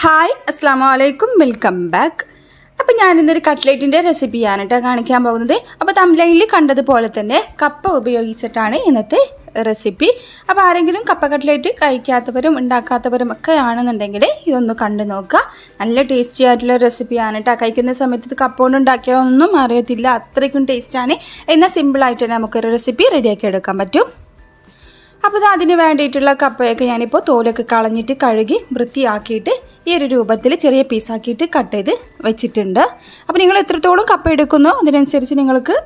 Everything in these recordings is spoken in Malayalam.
ഹായ് അസ്സാം വലൈക്കും വെൽക്കം ബാക്ക് അപ്പോൾ ഞാനിന്നൊരു കട്ട്ലേറ്റിന്റെ റെസിപ്പിയാണ് കേട്ടോ കാണിക്കാൻ പോകുന്നത്. അപ്പോൾ തമിഴയിൽ കണ്ടതുപോലെ തന്നെ കപ്പ ഉപയോഗിച്ചിട്ടാണ് ഇന്നത്തെ റെസിപ്പി. അപ്പോൾ ആരെങ്കിലും കപ്പ കട്ട്ലേറ്റ് കഴിക്കാത്തവരും ഉണ്ടാക്കാത്തവരും ഒക്കെ ആണെന്നുണ്ടെങ്കിൽ ഇതൊന്ന് കണ്ടു നോക്കുക. നല്ല ടേസ്റ്റി ആയിട്ടുള്ള റെസിപ്പിയാണ് കേട്ടോ കഴിക്കുന്ന സമയത്ത് ഇത് കപ്പ കൊണ്ട് ഉണ്ടാക്കിയതൊന്നും അറിയത്തില്ല. അത്രയ്ക്കും ടേസ്റ്റാണ് എന്നാൽ സിമ്പിളായിട്ട് തന്നെ നമുക്കൊരു റെസിപ്പി റെഡിയാക്കി എടുക്കാൻ പറ്റും. അപ്പോൾ ഇത് അതിന് വേണ്ടിയിട്ടുള്ള കപ്പയൊക്കെ ഞാനിപ്പോൾ തോലൊക്കെ കളഞ്ഞിട്ട് കഴുകി വൃത്തിയാക്കിയിട്ട് ഈ ഒരു രൂപത്തിൽ ചെറിയ പീസാക്കിയിട്ട് കട്ട് ചെയ്ത് വെച്ചിട്ടുണ്ട്. അപ്പോൾ നിങ്ങൾ എത്രത്തോളം കപ്പ എടുക്കുന്നു അതിനനുസരിച്ച് നിങ്ങൾക്ക്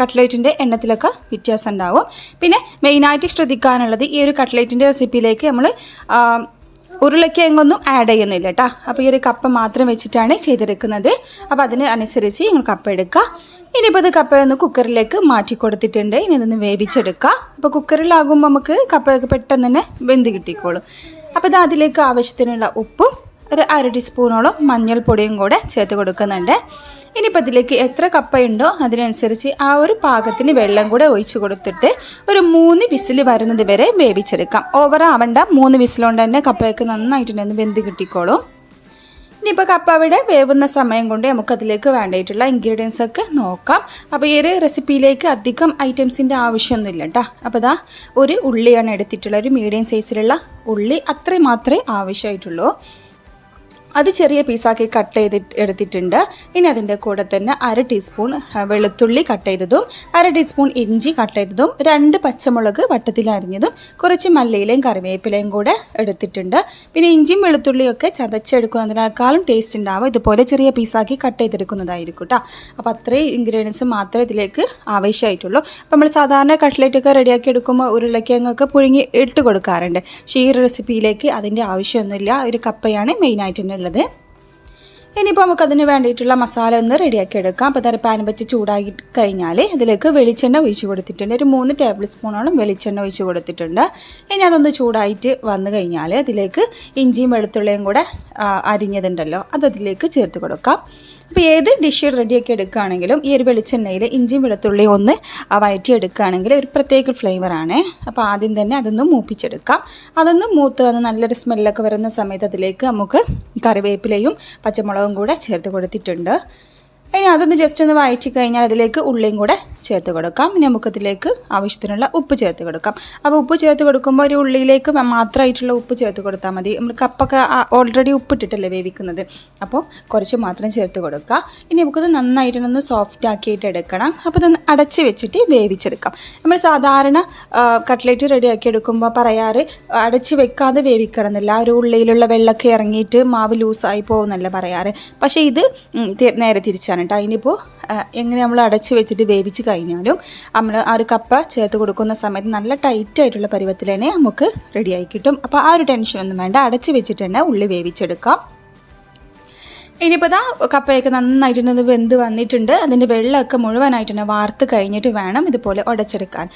കട്ട്ലേറ്റിന്റെ എണ്ണത്തിലൊക്കെ വ്യത്യാസം ഉണ്ടാവും. പിന്നെ മെയിനായിട്ട് ശ്രദ്ധിക്കാനുള്ളത് ഈ ഒരു കട്ട്ലേറ്റിന്റെ റെസിപ്പിയിലേക്ക് നമ്മൾ ഉരുളക്കിഴങ്ങൊന്നും ആഡ് ചെയ്യുന്നില്ല കേട്ടോ അപ്പോൾ ഈ ഒരു കപ്പ മാത്രം വെച്ചിട്ടാണ് ചെയ്തെടുക്കുന്നത്. അപ്പോൾ അതിന് അനുസരിച്ച് നിങ്ങൾ കപ്പ എടുക്കുക ഇനിയിപ്പോൾ ഇത് കപ്പ ഒന്ന് കുക്കറിലേക്ക് മാറ്റി കൊടുത്തിട്ടുണ്ട്. ഇനി ഇതൊന്ന് വേവിച്ചെടുക്കുക അപ്പോൾ കുക്കറിലാകുമ്പോൾ നമുക്ക് കപ്പയൊക്കെ പെട്ടെന്ന് തന്നെ വെന്ത് കിട്ടിക്കോളും. അപ്പോൾ ഇത് അതിലേക്ക് ആവശ്യത്തിനുള്ള ഉപ്പും ഒരു അര ടീസ്പൂണോളം മഞ്ഞൾപ്പൊടിയും കൂടെ ചേർത്ത് കൊടുക്കുന്നുണ്ട്. ഇനിയിപ്പോൾ ഇതിലേക്ക് എത്ര കപ്പയുണ്ടോ അതിനനുസരിച്ച് ആ ഒരു പാകത്തിന് വെള്ളം കൂടെ ഒഴിച്ചു കൊടുത്തിട്ട് ഒരു മൂന്ന് വിസിൽ വരുന്നത് വരെ വേവിച്ചെടുക്കാം. ഓവർ ആവണ്ട. മൂന്ന് വിസിലുകൊണ്ട് തന്നെ കപ്പയൊക്കെ നന്നായിട്ടുണ്ടെന്ന് വെന്ത് കിട്ടിക്കോളും. ഇനിയിപ്പോൾ കപ്പ അവിടെ വേവുന്ന സമയം കൊണ്ട് നമുക്കതിലേക്ക് വേണ്ടിയിട്ടുള്ള ഇൻഗ്രീഡിയൻസ് ഒക്കെ നോക്കാം. അപ്പോൾ ഈ ഒരു റെസിപ്പിയിലേക്ക് അധികം ഐറ്റംസിന്റെ ആവശ്യമൊന്നുമില്ല കേട്ടോ അപ്പോൾ ഇതാ ഒരു ഉള്ളിയാണ് എടുത്തിട്ടുള്ള ഒരു മീഡിയം സൈസിലുള്ള ഉള്ളി അത്രയും മാത്രമേ ആവശ്യമായിട്ടുള്ളൂ. അത് ചെറിയ പീസാക്കി കട്ട് ചെയ്ത് എടുത്തിട്ടുണ്ട്. ഇനി അതിന്റെ കൂടെ തന്നെ അര ടീസ്പൂൺ വെളുത്തുള്ളി കട്ട് ചെയ്തതും അര ടീസ്പൂൺ ഇഞ്ചി കട്ട് ചെയ്തതും രണ്ട് പച്ചമുളക് വട്ടത്തിൽ അരിഞ്ഞതും കുറച്ച് മല്ലിയിലയും കറിവേപ്പിലയും കൂടെ എടുത്തിട്ടുണ്ട്. പിന്നെ ഇഞ്ചിയും വെളുത്തുള്ളിയും ഒക്കെ ചതച്ചെടുക്കുന്നതിനേക്കാളും ടേസ്റ്റ് ഉണ്ടാവും ഇതുപോലെ ചെറിയ പീസാക്കി കട്ട് ചെയ്തെടുക്കുന്നതായിരിക്കും കേട്ടോ അപ്പോൾ അത്രയും ഇൻഗ്രീഡിയൻസ് മാത്രമേ ഇതിലേക്ക് ആവശ്യമായിട്ടുള്ളൂ. അപ്പോൾ നമ്മൾ സാധാരണ കട്ട്ലേറ്റൊക്കെ റെഡിയാക്കി എടുക്കുമ്പോൾ ഉരുളക്കിഴങ്ങൊക്കെ പുഴുങ്ങി ഇട്ട് കൊടുക്കാറുണ്ട്. പക്ഷേ ഈ റെസിപ്പിയിലേക്ക് അതിന്റെ ആവശ്യമൊന്നുമില്ല. ഒരു കപ്പയാണ് മെയിനായിട്ട് തന്നെ ഉള്ളത്. ഇനിയിപ്പോൾ നമുക്ക് അതിന് വേണ്ടിയിട്ടുള്ള മസാല ഒന്ന് റെഡിയാക്കി എടുക്കാം. അപ്പോൾ തര പാൻ വെച്ച് ചൂടാക്കി കഴിഞ്ഞാൽ ഇതിലേക്ക് വെളിച്ചെണ്ണ ഒഴിച്ച് കൊടുത്തിട്ടുണ്ട്. ഒരു മൂന്ന് ടേബിൾ സ്പൂണോളം വെളിച്ചെണ്ണ ഒഴിച്ച് കൊടുത്തിട്ടുണ്ട്. ഇനി അതൊന്ന് ചൂടായിട്ട് വന്നു കഴിഞ്ഞാൽ അതിലേക്ക് ഇഞ്ചിയും വെളുത്തുള്ളിയും കൂടെ അരിഞ്ഞതുണ്ടല്ലോ. അത് അതിലേക്ക് ചേർത്ത് കൊടുക്കാം. അപ്പോൾ ഏത് ഡിഷ് റെഡിയാക്കി എടുക്കുകയാണെങ്കിലും ഈ ഒരു വെളിച്ചെണ്ണയിൽ ഇഞ്ചിയും വെളുത്തുള്ളിയും ഒന്ന് ആ വഴറ്റി എടുക്കുകയാണെങ്കിൽ ഒരു പ്രത്യേക ഫ്ലേവറാണ് അപ്പോൾ ആദ്യം തന്നെ അതൊന്ന് മൂപ്പിച്ചെടുക്കാം. അതൊന്ന് മൂത്ത് വന്ന് നല്ലൊരു സ്മെല്ലൊക്കെ വരുന്ന സമയത്ത് അതിലേക്ക് നമുക്ക് കറിവേപ്പിലയും പച്ചമുളകും കൂടെ ചേർത്ത് കൊടുത്തിട്ടുണ്ട്. ഇനി അതൊന്ന് ജസ്റ്റ് ഒന്ന് വഴറ്റി കഴിഞ്ഞാൽ അതിലേക്ക് ഉള്ളിയും കൂടെ ചേർത്ത് കൊടുക്കാം. നമുക്കതിലേക്ക് ആവശ്യത്തിനുള്ള ഉപ്പ് ചേർത്ത് കൊടുക്കാം. അപ്പോൾ ഉപ്പ് ചേർത്ത് കൊടുക്കുമ്പോൾ ഒരു ഉള്ളിയിലേക്ക് മാത്രമായിട്ടുള്ള ഉപ്പ് ചേർത്ത് കൊടുത്താൽ മതി. നമ്മൾ കപ്പൊക്കെ ഓൾറെഡി ഉപ്പിട്ടിട്ടല്ലേ വേവിക്കുന്നത്. അപ്പോൾ കുറച്ച് മാത്രം ചേർത്ത് കൊടുക്കുക. ഇനി നമുക്കത് നന്നായിട്ടൊന്ന് സോഫ്റ്റ് ആക്കിയിട്ട് എടുക്കണം. അപ്പോൾ ഇതൊന്ന് അടച്ച് വെച്ചിട്ട് വേവിച്ചെടുക്കാം. നമ്മൾ സാധാരണ കട്ട്ലേറ്റ് റെഡിയാക്കി എടുക്കുമ്പോൾ പറയാറ് അടച്ച് വെക്കാതെ വേവിക്കണം എന്നില്ല ഒരു ഉള്ളിയിലുള്ള വെള്ളമൊക്കെ ഇറങ്ങിയിട്ട് മാവ് ലൂസായി പോകുന്നല്ല പറയാറ്. പക്ഷേ ഇത് നേരെ തിരിച്ചാണ് കേട്ടോ അതിനിപ്പോൾ എങ്ങനെ നമ്മൾ അടച്ച് വെച്ചിട്ട് വേവിച്ച് കഴിഞ്ഞാലും നമ്മൾ ആ ഒരു കപ്പ ചേർത്ത് കൊടുക്കുന്ന സമയത്ത് നല്ല ടൈറ്റ് ആയിട്ടുള്ള പരുവത്തിൽ തന്നെ നമുക്ക് റെഡിയായി കിട്ടും. അപ്പോൾ ആ ഒരു ടെൻഷനൊന്നും വേണ്ട. അടച്ച് വെച്ചിട്ട് തന്നെ ഉള്ളി വേവിച്ചെടുക്കാം. ഇനിയിപ്പോൾ ഇതാ കപ്പയൊക്കെ നന്നായിട്ടുണ്ട് വെന്ത് വന്നിട്ടുണ്ട്. അതിന്റെ വെള്ളമൊക്കെ മുഴുവനായിട്ട് തന്നെ വാർത്ത് കഴിഞ്ഞിട്ട് വേണം ഇതുപോലെ ഉടച്ചെടുക്കാൻ.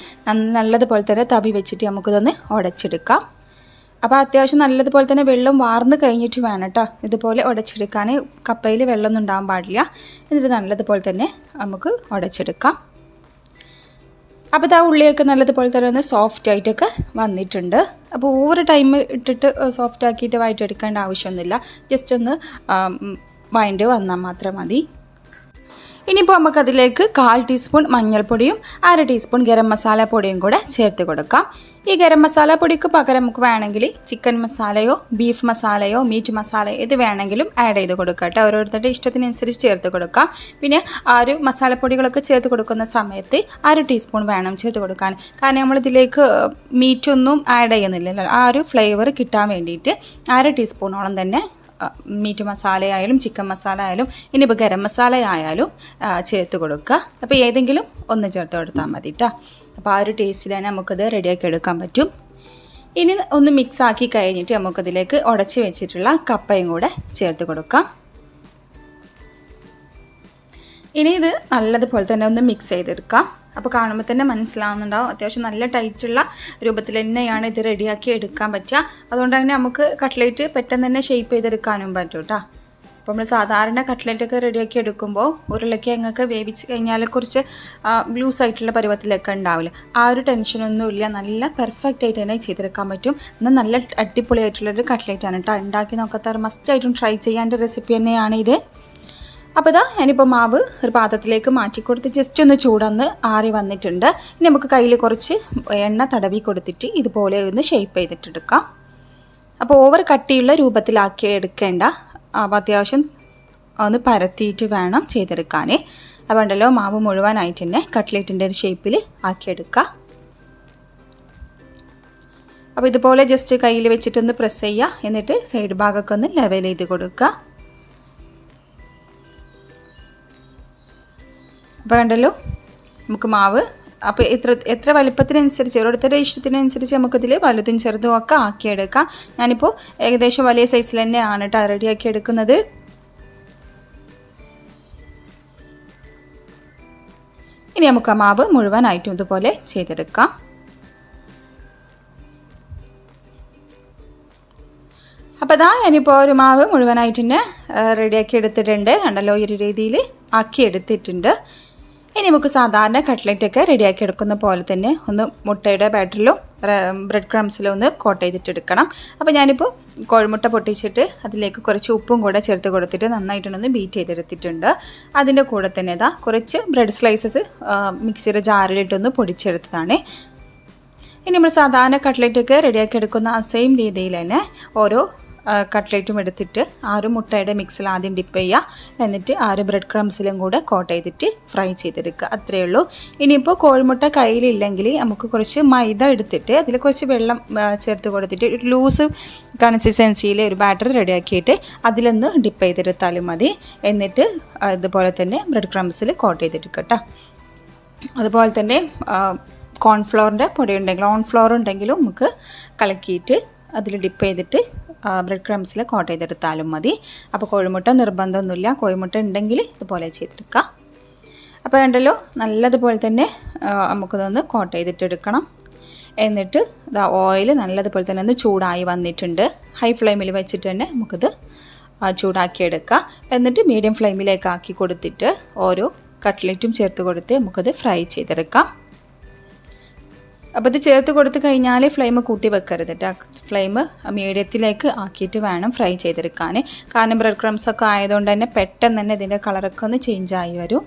നല്ലതുപോലെ തന്നെ തവി വെച്ചിട്ട് നമുക്കിതൊന്ന് ഉടച്ചെടുക്കാം. അപ്പോൾ അത്യാവശ്യം നല്ലതുപോലെ തന്നെ വെള്ളം വാർന്ന് കഴിഞ്ഞിട്ട് വേണം കേട്ടോ ഇതുപോലെ ഉടച്ചെടുക്കാൻ കപ്പയിൽ വെള്ളമൊന്നും ഉണ്ടാകാൻ പാടില്ല. എന്നിട്ട് നല്ലതുപോലെ തന്നെ നമുക്ക് ഉടച്ചെടുക്കാം. അപ്പോൾ ഇതാ ഉള്ളിയൊക്കെ നല്ലതുപോലെ തന്നെ ഒന്ന് സോഫ്റ്റ് ആയിട്ടൊക്കെ വന്നിട്ടുണ്ട്. അപ്പോൾ ഓവർ ടൈം ഇട്ടിട്ട് സോഫ്റ്റ് ആക്കിയിട്ട് വഴറ്റെടുക്കേണ്ട ആവശ്യമൊന്നുമില്ല. ജസ്റ്റ് ഒന്ന് വായിട്ട് വന്നാൽ മാത്രം മതി. ഇനിയിപ്പോൾ നമുക്കതിലേക്ക് കാൽ ടീസ്പൂൺ മഞ്ഞൾപ്പൊടിയും അര ടീസ്പൂൺ ഗരം മസാല പൊടിയും കൂടെ ചേർത്ത് കൊടുക്കാം. ഈ ഗരം മസാല പൊടിക്ക് പകരം നമുക്ക് വേണമെങ്കിൽ ചിക്കൻ മസാലയോ ബീഫ് മസാലയോ മീറ്റ് മസാലയോ ഇത് വേണമെങ്കിലും ആഡ് ചെയ്ത് കൊടുക്കാം കേട്ടോ ഓരോരുത്തരുടെ ഇഷ്ടത്തിനനുസരിച്ച് ചേർത്ത് കൊടുക്കാം. പിന്നെ ആ ഒരു മസാലപ്പൊടികളൊക്കെ ചേർത്ത് കൊടുക്കുന്ന സമയത്ത് അര ടീസ്പൂൺ വേണം ചേർത്ത് കൊടുക്കാൻ. കാരണം നമ്മളിതിലേക്ക് മീറ്റൊന്നും ആഡ് ചെയ്യുന്നില്ലല്ലോ. ആ ഒരു ഫ്ലേവർ കിട്ടാൻ വേണ്ടിയിട്ട് അര ടീസ്പൂണോളം തന്നെ മീറ്റ് മസാല ആയാലും ചിക്കൻ മസാല ആയാലും ഇനിയിപ്പോൾ ഗരം മസാല ആയാലും ചേർത്ത് കൊടുക്കുക. അപ്പോൾ ഏതെങ്കിലും ഒന്ന് ചേർത്ത് കൊടുത്താൽ മതി കേട്ടോ അപ്പോൾ ആ ഒരു ടേസ്റ്റിൽ തന്നെ നമുക്കത് റെഡിയാക്കി എടുക്കാൻ പറ്റും. ഇനി ഒന്ന് മിക്സ് ആക്കി കഴിഞ്ഞിട്ട് നമുക്കതിലേക്ക് ഉടച്ച് വെച്ചിട്ടുള്ള കപ്പയും കൂടെ ചേർത്ത് കൊടുക്കാം. ഇനി ഇത് നല്ലതുപോലെ തന്നെ ഒന്ന് മിക്സ് ചെയ്തെടുക്കാം. അപ്പോൾ കാണുമ്പോൾ തന്നെ മനസ്സിലാവുന്നുണ്ടാവും. അത്യാവശ്യം നല്ല ടൈറ്റുള്ള രൂപത്തിൽ തന്നെയാണ് ഇത് റെഡിയാക്കി എടുക്കാൻ പറ്റുക. അതുകൊണ്ട് തന്നെ നമുക്ക് കട്ട്ലേറ്റ് പെട്ടെന്ന് തന്നെ ഷേപ്പ് ചെയ്തെടുക്കാനും പറ്റും കേട്ടോ അപ്പോൾ നമ്മൾ സാധാരണ കട്ട്ലറ്റൊക്കെ റെഡിയാക്കി എടുക്കുമ്പോൾ ഉരുളക്കിഴങ്ങൊക്കെ വേവിച്ച് കഴിഞ്ഞാൽ കുറച്ച് ബ്ലൂസ് ആയിട്ടുള്ള പരുവത്തിലൊക്കെ ഉണ്ടാവില്ല? ആ ഒരു ടെൻഷനൊന്നും ഇല്ല. നല്ല പെർഫെക്റ്റ് ആയിട്ട് തന്നെ ചെയ്തെടുക്കാൻ പറ്റും. എന്നാൽ നല്ല അടിപൊളിയായിട്ടുള്ളൊരു കട്ട്ലേറ്റാണ് കേട്ടോ ഉണ്ടാക്കി നോക്കാത്ത മസ്റ്റായിട്ടും ട്രൈ ചെയ്യാന്റെ റെസിപ്പി തന്നെയാണ് ഇത്. അപ്പോൾ ഇതാ ഞാനിപ്പോൾ മാവ് ഒരു പാത്രത്തിലേക്ക് മാറ്റി കൊടുത്ത് ജസ്റ്റ് ഒന്ന് ചൂടന്ന് ആറി വന്നിട്ടുണ്ട്. ഇനി നമുക്ക് കയ്യിൽ കുറച്ച് എണ്ണ തടവി കൊടുത്തിട്ട് ഇതുപോലെ ഒന്ന് ഷേപ്പ് ചെയ്തിട്ടെടുക്കാം. അപ്പോൾ ഓവർ കട്ടിയുള്ള രൂപത്തിലാക്കി എടുക്കേണ്ട അപ്പോൾ അത്യാവശ്യം ഒന്ന് പരത്തിയിട്ട് വേണം ചെയ്തെടുക്കാൻ അപ്പോൾ ഉണ്ടല്ലോ മാവ് മുഴുവനായിട്ട് തന്നെ കട്ട്ലേറ്റിന്റെ ഒരു ഷേപ്പിൽ ആക്കിയെടുക്കുക അപ്പോൾ ഇതുപോലെ ജസ്റ്റ് കയ്യിൽ വെച്ചിട്ടൊന്ന് പ്രസ് ചെയ്യുക. എന്നിട്ട് സൈഡ് ഭാഗമൊക്കെ ഒന്ന് ലെവൽ ചെയ്ത് കൊടുക്കുക. അപ്പോൾ കണ്ടല്ലോ? നമുക്ക് മാവ്. അപ്പോൾ എത്ര എത്ര വലിപ്പത്തിനനുസരിച്ച് ഓരോരുത്തരുടെ ഇഷ്ടത്തിനനുസരിച്ച് നമുക്കിതിൽ വലുതും ചെറുതും ഒക്കെ ആക്കിയെടുക്കാം. ഞാനിപ്പോൾ ഏകദേശം വലിയ സൈസിൽ തന്നെയാണ് കേട്ടോ റെഡിയാക്കി എടുക്കുന്നത്. ഇനി നമുക്ക് ആ മാവ് മുഴുവനായിട്ടും ഇതുപോലെ ചെയ്തെടുക്കാം. അപ്പോൾ അതാ ഞാനിപ്പോൾ ഒരു മാവ് മുഴുവനായിട്ട് തന്നെ റെഡിയാക്കി എടുത്തിട്ടുണ്ട്. കണ്ടല്ലോ ഈ ഒരു രീതിയിൽ ആക്കി എടുത്തിട്ടുണ്ട് ഇനി നമുക്ക് സാധാരണ കട്ട്ലറ്റൊക്കെ റെഡിയാക്കി എടുക്കുന്ന പോലെ തന്നെ ഒന്ന് മുട്ടയുടെ ബാറ്ററിലും ബ്രെഡ് ക്രംസിലും ഒന്ന് കോട്ട് ചെയ്തിട്ടെടുക്കണം അപ്പോൾ ഞാനിപ്പോൾ കോഴിമുട്ട പൊട്ടിച്ചിട്ട് അതിലേക്ക് കുറച്ച് ഉപ്പും കൂടെ ചേർത്ത് കൊടുത്തിട്ട് നന്നായിട്ടൊന്ന് ബീറ്റ് ചെയ്തെടുത്തിട്ടുണ്ട്. അതിന്റെ കൂടെ തന്നെ ഇതാ കുറച്ച് ബ്രെഡ് സ്ലൈസസ് മിക്സിയുടെ ജാറിലിട്ടൊന്ന് പൊടിച്ചെടുത്തതാണ്. ഇനി നമ്മൾ സാധാരണ കട്ട്ലറ്റൊക്കെ റെഡിയാക്കി എടുക്കുന്ന ആ സെയിം രീതിയിൽ തന്നെ ഓരോ കട്ട്ലേറ്റും എടുത്തിട്ട് ആറ് മുട്ടയുടെ മിക്സിൽ ആദ്യം ഡിപ്പ് ചെയ്യുക എന്നിട്ട് ആറ് ബ്രെഡ് ക്രംസിലും കൂടെ കോട്ട് ചെയ്തിട്ട് ഫ്രൈ ചെയ്തെടുക്കുക. അത്രയേ ഉള്ളൂ. ഇനിയിപ്പോൾ കോഴിമുട്ട കയ്യിലില്ലെങ്കിൽ നമുക്ക് കുറച്ച് മൈദ എടുത്തിട്ട് അതിൽ കുറച്ച് വെള്ളം ചേർത്ത് കൊടുത്തിട്ട് ഒരു ലൂസ് കൺസിസ്റ്റൻസിയിൽ ഒരു ബാറ്റർ റെഡിയാക്കിയിട്ട് അതിലൊന്ന് ഡിപ്പ് ചെയ്തെടുത്താലും മതി. എന്നിട്ട് ഇതുപോലെ തന്നെ ബ്രെഡ് ക്രംസിൽ കോട്ട് ചെയ്തെടുക്കട്ടോ അതുപോലെ തന്നെ കോൺഫ്ലോറിന്റെ പൊടി ഉണ്ടെങ്കിൽ ഓൺ ഫ്ലോർ ഉണ്ടെങ്കിലും നമുക്ക് കലക്കിയിട്ട് അതിൽ ഡിപ്പ് ചെയ്തിട്ട് ബ്രെഡ് ക്രംസിൽ കോട്ട് ചെയ്തെടുത്താലും മതി. അപ്പോൾ കോഴിമുട്ട നിർബന്ധമൊന്നുമില്ല. കോഴിമുട്ട ഉണ്ടെങ്കിൽ ഇതുപോലെ ചെയ്തെടുക്കുക അപ്പോൾ ഉണ്ടല്ലോ നല്ലതുപോലെ തന്നെ നമുക്കിതൊന്ന് കോട്ട് ചെയ്തിട്ടെടുക്കണം. എന്നിട്ട് ഇതാ ഓയിൽ നല്ലതുപോലെ തന്നെ ഒന്ന് ചൂടായി വന്നിട്ടുണ്ട്. ഹൈ ഫ്ലെയിമിൽ വെച്ചിട്ട് തന്നെ നമുക്കിത് ചൂടാക്കിയെടുക്കുക എന്നിട്ട് മീഡിയം ഫ്ലെയിമിലേക്കാക്കി കൊടുത്തിട്ട് ഓരോ കട്ട്ലറ്റും ചേർത്ത് കൊടുത്ത് നമുക്കത് ഫ്രൈ ചെയ്തെടുക്കാം. അപ്പോൾ ഇത് ചേർത്ത് കൊടുത്ത് കഴിഞ്ഞാൽ ഫ്ലെയിം കൂട്ടി വെക്കരുത് കേട്ടോ ഫ്ലെയിം മീഡിയത്തിലേക്ക് ആക്കിയിട്ട് വേണം ഫ്രൈ ചെയ്തെടുക്കാൻ കാരണം ബ്രെഡ് ക്രംസ് ഒക്കെ ആയതുകൊണ്ട് തന്നെ പെട്ടെന്ന് തന്നെ ഇതിന്റെ കളറൊക്കെ ഒന്ന് ആയി വരും.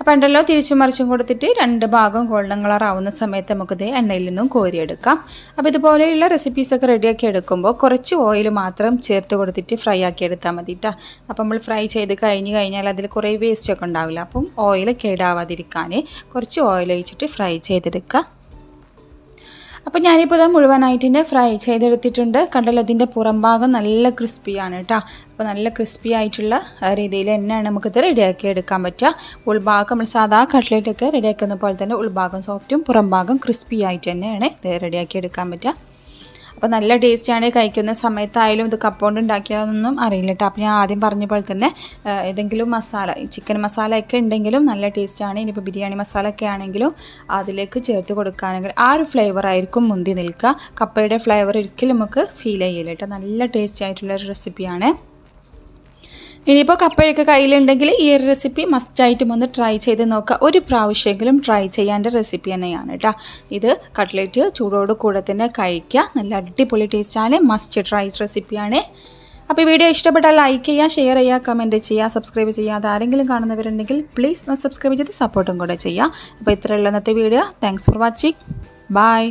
അപ്പോൾ ഉണ്ടല്ലോ തിരിച്ചും മറിച്ചും കൊടുത്തിട്ട് രണ്ട് ഭാഗം ഗോൾഡൻ കളർ ആവുന്ന സമയത്ത് നമുക്കിത് എണ്ണയിൽ നിന്നും കോരിയെടുക്കാം. അപ്പോൾ ഇതുപോലെയുള്ള റെസിപ്പീസൊക്കെ റെഡിയാക്കി എടുക്കുമ്പോൾ കുറച്ച് ഓയിൽ മാത്രം ചേർത്ത് കൊടുത്തിട്ട് ഫ്രൈ ആക്കി എടുത്താൽ മതി കേട്ടോ അപ്പോൾ നമ്മൾ ഫ്രൈ ചെയ്ത് കഴിഞ്ഞ് കഴിഞ്ഞാൽ അതിൽ കുറേ വേസ്റ്റ് ഒക്കെ ഉണ്ടാവില്ല. അപ്പം ഓയിൽ കേടാവാതിരിക്കാൻ കുറച്ച് ഓയിൽ ഒഴിച്ചിട്ട് ഫ്രൈ ചെയ്തെടുക്കുക അപ്പോൾ ഞാനിപ്പോൾ ഇത് മുഴുവനായിട്ട് തന്നെ ഫ്രൈ ചെയ്തെടുത്തിട്ടുണ്ട്. കണ്ടല്ലോ ഇതിന്റെ പുറം ഭാഗം നല്ല ക്രിസ്പിയാണ് കേട്ടോ അപ്പോൾ നല്ല ക്രിസ്പി ആയിട്ടുള്ള രീതിയിൽ തന്നെയാണ് നമുക്കിത് റെഡിയാക്കി എടുക്കാൻ പറ്റുക. ഉൾഭാഗം നമ്മൾ സാധാ കട്ട്ലേറ്റൊക്കെ റെഡിയാക്കുന്ന പോലെ തന്നെ ഉൾഭാഗം സോഫ്റ്റും പുറം ഭാഗം ക്രിസ്പി ആയിട്ട് തന്നെയാണ് ഇത് റെഡിയാക്കി എടുക്കാൻ പറ്റുക. അപ്പോൾ നല്ല ടേസ്റ്റാണ് കഴിക്കുന്ന സമയത്തായാലും ഇത് കപ്പോണ്ട് ഉണ്ടാക്കിയതൊന്നും അറിയില്ല കേട്ടോ അപ്പോൾ ഞാൻ ആദ്യം പറഞ്ഞ പോലെ തന്നെ ഏതെങ്കിലും മസാല ചിക്കൻ മസാല ഒക്കെ ഉണ്ടെങ്കിലും നല്ല ടേസ്റ്റാണ് ഇനിയിപ്പോൾ ബിരിയാണി മസാല ഒക്കെ ആണെങ്കിലും അതിലേക്ക് ചേർത്ത് കൊടുക്കുകയാണെങ്കിൽ ആ ഒരു ഫ്ലേവർ ആയിരിക്കും മുന്തി നിൽക്കുക. കപ്പയുടെ ഫ്ലേവർ ഒരിക്കലും നമുക്ക് ഫീൽ ചെയ്യില്ല കേട്ടോ നല്ല ടേസ്റ്റ് ആയിട്ടുള്ള ഒരു റെസിപ്പിയാണ് ഇനിയിപ്പോൾ കപ്പയൊക്കെ കയ്യിലുണ്ടെങ്കിൽ ഈ ഒരു റെസിപ്പി മസ്റ്റായിട്ടും ഒന്ന് ട്രൈ ചെയ്ത് നോക്കുക. ഒരു പ്രാവശ്യമെങ്കിലും ട്രൈ ചെയ്യാന്റെ റെസിപ്പി തന്നെയാണ് കേട്ടോ. ഇത് കട്ട്ലേറ്റ് ചൂടോട് കൂടെ തന്നെ കഴിക്കുക. നല്ല അടിപൊളി ടേസ്റ്റാണ് മസ്റ്റ് ട്രൈ റെസിപ്പിയാണ് അപ്പോൾ ഈ വീഡിയോ ഇഷ്ടപ്പെട്ടാൽ ലൈക്ക് ചെയ്യുക ഷെയർ ചെയ്യുക കമന്റ് ചെയ്യുക സബ്സ്ക്രൈബ് ചെയ്യാതെ ആരെങ്കിലും കാണുന്നവരുണ്ടെങ്കിൽ പ്ലീസ് സബ്സ്ക്രൈബ് ചെയ്ത് സപ്പോർട്ടും കൂടെ ചെയ്യുക. അപ്പോൾ ഇത്രയുള്ള ഇന്നത്തെ video thanks for watching bye